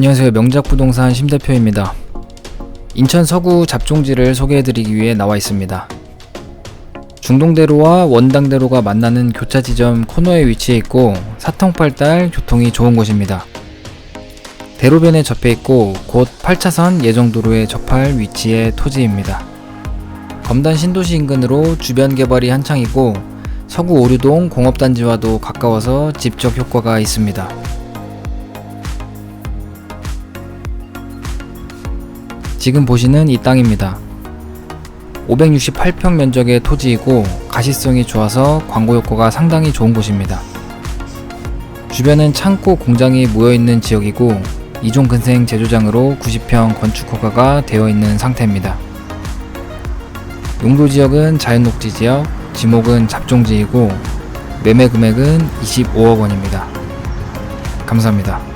안녕하세요. 명작부동산 심대표입니다. 인천 서구 잡종지를 소개해드리기 위해 나와 있습니다. 중동대로와 원당대로가 만나는 교차 지점 코너에 위치해 있고 사통팔달 교통이 좋은 곳입니다. 대로변에 접해 있고 곧 8차선 예정도로에 접할 위치의 토지입니다. 검단 신도시 인근으로 주변 개발이 한창이고 서구 오류동 공업단지와도 가까워서 집적 효과가 있습니다. 지금 보시는 이 땅입니다. 568평 면적의 토지이고 가시성이 좋아서 광고 효과가 상당히 좋은 곳입니다. 주변은 창고 공장이 모여 있는 지역이고 이종 근생 제조장으로 90평 건축 허가가 되어 있는 상태입니다. 용도 지역은 자연 녹지 지역, 지목은 잡종지이고 매매 금액은 25억 원입니다. 감사합니다.